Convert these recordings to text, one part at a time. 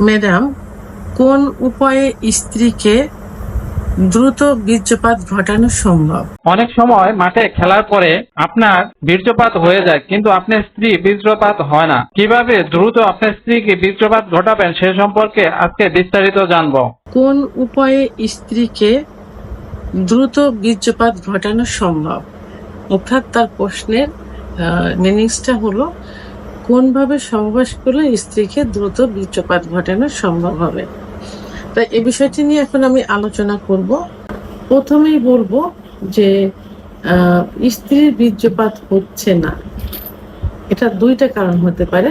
Madam কোন উপায়ে স্ত্রীকে দ্রুত বীর্যপাত ঘটানো সম্ভব? অনেক সময় মাঠে খেলার পরে আপনার বীর্যপাত হয়ে যায় কিন্তু আপনার স্ত্রী বীর্যপাত হয় না। কীভাবে দ্রুত আপনার স্ত্রীকে বীর্যপাত ঘটাবেন সে সম্পর্কে আজকে বিস্তারিত জানব। কোন উপায়ে স্ত্রীকে দ্রুত বীর্যপাত ঘটানো সম্ভব? অর্থাৎ তার প্রশ্নের মিনিংসটা হলো কোনভাবে সহবাস করলে স্ত্রীকে দ্রুত বীর্যপাত ঘটানো সম্ভব হবে? তাই এই বিষয়টি নিয়ে এখন আমি আলোচনা করব। প্রথমেই বলব যে স্ত্রীর বীর্যপাত হচ্ছে না। এটা দুইটা কারণ হতে পারে।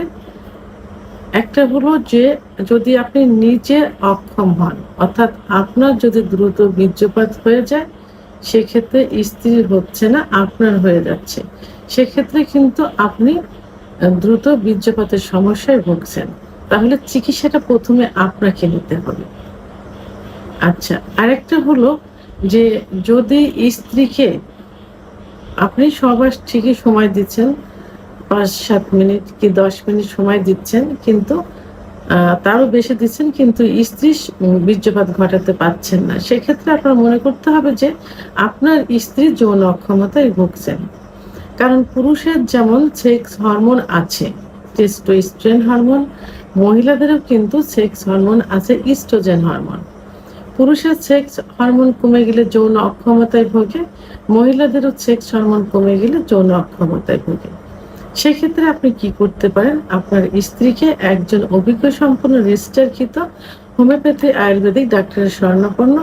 একটা হলো যে, যদি আপনি নিজে অক্ষম হন, অর্থাৎ আপনার যদি দ্রুত বীর্যপাত হয়ে যায়, সেক্ষেত্রে স্ত্রীর হচ্ছে না, আপনার হয়ে যাচ্ছে। সেক্ষেত্রে কিন্তু আপনি দ্রুত বীর্যপাতের সমস্যায় ভুগছেন। তাহলে চিকিৎসাটা প্রথমে আপনাকে নিতে হবে। আচ্ছা আরেকটা হলো যে যদি স্ত্রীকে আপনি সবার ঠিকই সময় দিচ্ছেন পাঁচ সাত মিনিট কি দশ মিনিট সময় দিচ্ছেন, কিন্তু তারও বেশি দিচ্ছেন, কিন্তু স্ত্রী বীর্যপাত ঘটাতে পারছেন না। সেক্ষেত্রে আপনার মনে করতে হবে যে আপনার স্ত্রী যৌন অক্ষমতায় ভুগছেন। কারণ পুরুষের যেমন সেক্স হরমোন আছে টেস্টোস্টেরন হরমোন মহিলাদেরও কিন্তু সেক্স হরমোন আছে ইস্ট্রোজেন হরমোন পুরুষের সেক্স হরমোন কমে গেলে যৌন অক্ষমতায় ভোগে, মহিলাদেরও সেক্স হরমোন কমে গেলে যৌন অক্ষমতায় ভোগে। সেক্ষেত্রে আপনি কি করতে পারেন? আপনার স্ত্রীকে একজন অভিজ্ঞ সম্পন্ন রেজিস্টারকৃত হোমিওপ্যাথি আয়ুর্বেদিক ডাক্তারের স্বর্ণপন্ন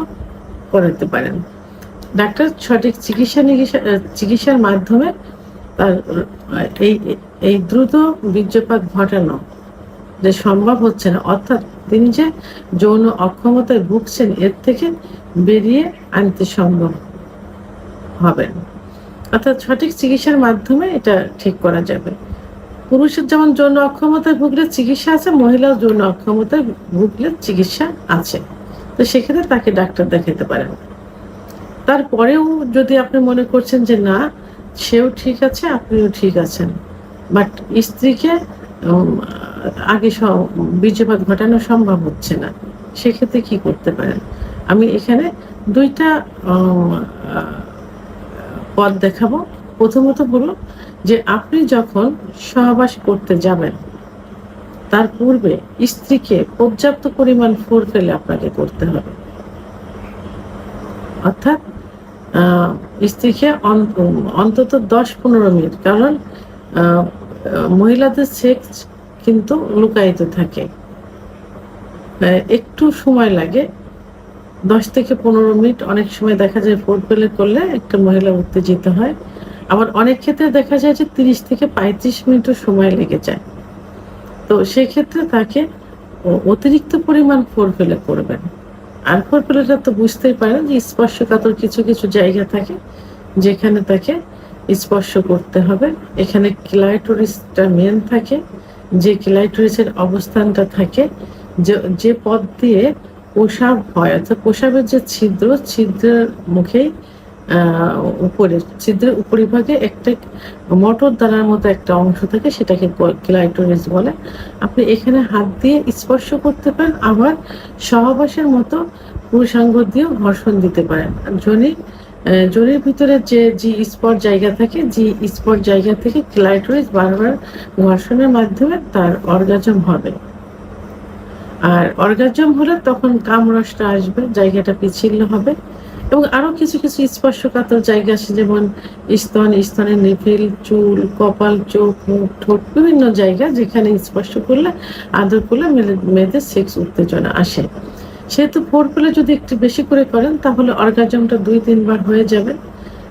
করাতে পারেন। ডাক্তার সঠিক চিকিৎসা চিকিৎসার মাধ্যমে এই এই দ্রুত বীর্যপাত ঘটানো যে সম্ভব হচ্ছে না। অর্থাৎ তিনি যে যৌন অক্ষমতায় ভুগছেন, এর থেকে বেরিয়ে আনতে সম্ভব হবেন অর্থাৎ সঠিক চিকিৎসার মাধ্যমে এটা ঠিক করা যাবে। পুরুষের যেমন যৌন অক্ষমতায় ভুগলে চিকিৎসা আছে, মহিলাও যৌন অক্ষমতায় ভুগলে চিকিৎসা আছে। তো সেক্ষেত্রে তাকে ডাক্তার দেখাতে পারেন। তারপরেও যদি আপনি মনে করছেন যে না সেও ঠিক আছে, আপনিও ঠিক আছেন। বাট স্ত্রীকে আগে বীর্যপাত ঘটানো সম্ভব হচ্ছে না। সেক্ষেত্রে কি করতে পারেন? আমি এখানে দুইটা পথ দেখাবো। প্রথমত হলো যে আপনি যখন সহবাস করতে যাবেন, তার পূর্বে স্ত্রীকে পর্যাপ্ত পরিমাণ ফোর ফেলে আপনাকে করতে হবে। অর্থাৎ স্ত্রীকে অন- অন্তত দশ পনেরো মিনিট। কারণ মহিলাদের সেক্স কিন্তু লুকায়িত থাকে। একটু সময় লাগে। দশ থেকে পনেরো মিনিট অনেক সময় দেখা যায় ফোর পেলে করলে একটা মহিলা উত্তেজিত হয়। আবার অনেক ক্ষেত্রে দেখা যায় যে তিরিশ থেকে পঁয়ত্রিশ মিনিটও সময় লেগে যায়। তো সেক্ষেত্রে তাকে অতিরিক্ত পরিমাণ ফোর ফেলে করবেন। আর ফোর তো বুঝতেই পারেন যে স্পর্শকাতর কিছু কিছু জায়গা থাকে যেখানে তাকে স্পর্শ করতে হবে। এখানে ক্লাইটোরিসটা মেন থাকে, যে ক্লাইটোরিসের অবস্থানটা থাকে যে পথ দিয়ে প্রসাব হয়, অর্থাৎ প্রসাবের যে ছিদ্র, ছিদ্রের মুখেই উপরে, ছিদ্রের উপরিভাগে একটা মোটর দানার মতো একটা অংশ থাকে, সেটাকে ক্লাইটোরিস বলে। আপনি এখানে হাত দিয়ে স্পর্শ করতে পারেন, আবার সহবাসের মতো পুরুষাঙ্গ দিয়েও ঘর্ষণ দিতে পারেন। জনি জনির ভিতরে যে জি স্পট জায়গা থাকে জি স্পট জায়গা থেকে ক্লাইটোরিস বারবার ঘর্ষণের মাধ্যমে তার অর্গাজম হবে। আর অর্গাজম হলে তখন কামরসটা আসবে, জায়গাটা পিছিল্য হবে। এবং আরও কিছু কিছু স্পর্শকাতর জায়গা আছে, যেমন স্তন, স্তনের নিফিল, চুল, কপাল, চোখ, মুখ, ঠোঁট, বিভিন্ন জায়গা যেখানে স্পর্শ করলে, আদর করলে মেয়েদের সেক্স উত্তেজনা আসে। সেহেতু ফোর পেলে যদি একটু বেশি করে করেন, তাহলে অর্গাজমটা দুই, তিনবার হয়ে যাবে।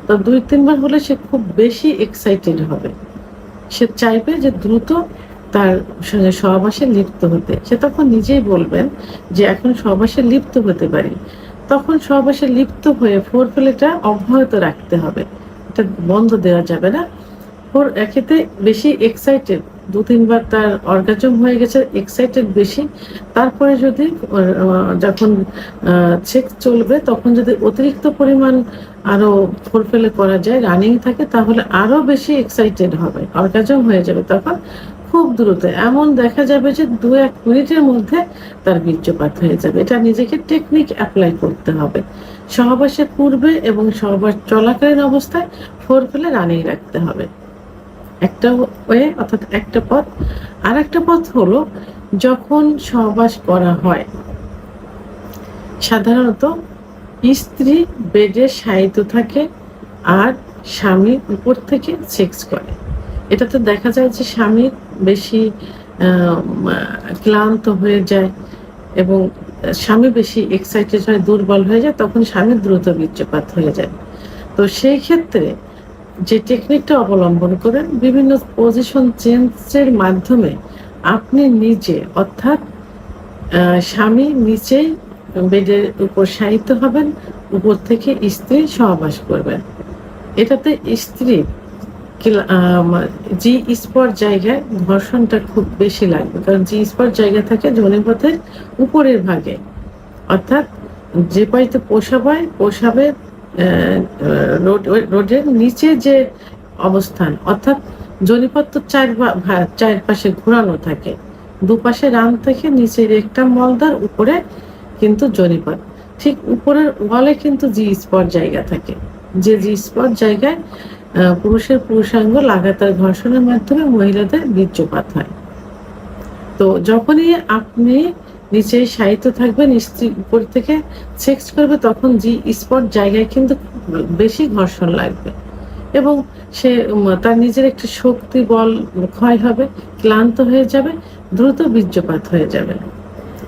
তো দুই, তিনবার হলে সে খুব বেশি এক্সাইটেড হবে। সে চাইবে যে দ্রুত তার সঙ্গে সহবাসে লিপ্ত হতে। সে তখন নিজেই বলবেন যে, এখন সহবাসে লিপ্ত হতে পারি। তখন সহবাসে লিপ্ত হয়ে ফোর ফেলেটা অব্যাহত রাখতে হবে। এটা বন্ধ দেওয়া যাবে না। ফোর একেতে বেশি এক্সাইটেড দু তিনবার তার অর্গাজম হয়ে গেছে এক্সাইটেড বেশি। তারপরে যদি যখন চেক চলবে, তখন যদি অতিরিক্ত পরিমাণ আরও ফোর ফেলে করা যায় রানিং থাকে, তাহলে আরও বেশি এক্সাইটেড হবে। অর্গাজম হয়ে যাবে তখন। খুব দ্রুত। এমন দেখা যাবে যে দু এক মিনিটের মধ্যে তার বীর্যপাত হয়ে যাবে। এটা নিজেকে টেকনিক অ্যাপ্লাই করতে হবে। সহবাসের পূর্বে এবং সহবাস চলাকালীন অবস্থায় ফোর ফেলে রানিয়ে রাখতে হবে। একটা ওয়ে অর্থাৎ একটা পথ। আর একটা পথ হলো যখন সহবাস করা হয়, সাধারণত স্ত্রী বেডে শায়িত থাকে আর স্বামী উপর থেকে সেক্স করে। এটাতে দেখা যায় যে স্বামী বেশি ক্লান্ত হয়ে যায় এবং স্বামী বেশি এক্সাইটেড হয়, দুর্বল হয়ে যায়, তখন স্বামী দ্রুত বীর্যপাত হয়ে যায়। তো সেই ক্ষেত্রে যে টেকনিকটা অবলম্বন করেন, বিভিন্ন পজিশন চেঞ্জের মাধ্যমে আপনি নিজে, অর্থাৎ স্বামী নিচেই বেডের উপর শায়িত হবেন, উপর থেকে স্ত্রী সহবাস করবেন। এটাতে স্ত্রী জি স্পট জায়গায় ঘর্ষণটা খুব বেশি লাগবে। কারণ জি স্পট জায়গা থাকে যৌনিপথের উপরের ভাগে। অর্থাৎ যে পাইতে পোষাব হয় পোষাবের রোড রোডের নিচে যে অবস্থান, অর্থাৎ জনিপথ তো চার চারপাশে ঘোরানো থাকে। দুপাশে রান থেকে নিচের একটা মলদার উপরে কিন্তু জনিপথ ঠিক উপরের ওয়ালে কিন্তু জি স্পট জায়গা থাকে। যে জি স্পট জায়গায় পুরুষের পুরুষাঙ্গ লাগাতার ঘর্ষণের মাধ্যমে মহিলাদের বীর্যপাত হয়। তো যখনই আপনি নিচে শায়িত থাকবেন, স্ত্রী উপর থেকে সেক্স করবে, তখন জি স্পট জায়গায় কিন্তু বেশি ঘর্ষণ লাগবে। এবং সে তার নিজের একটা শক্তি বল ক্ষয় হবে, ক্লান্ত হয়ে যাবে, দ্রুত বীর্যপাত হয়ে যাবে।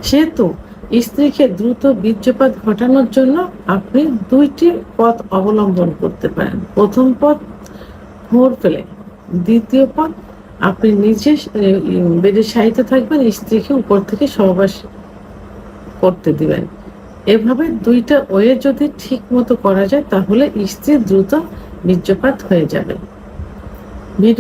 সেহেতু স্ত্রীকে দ্রুত বীর্যপাত ঘটানোর জন্য আপনি দুইটি পথ অবলম্বন করতে পারেন। প্রথম পথ ভোর ফেলে দ্বিতীয় পথ আপনি উম, বেডে শায়িত থাকবেন স্ত্রীকে উপর থেকে সহবাস করতে দিবেন। এভাবে দুইটা ওয়ে যদি ঠিক মতো করা যায় তাহলে স্ত্রী দ্রুত বীর্যপাত হয়ে যাবে। ভিডিও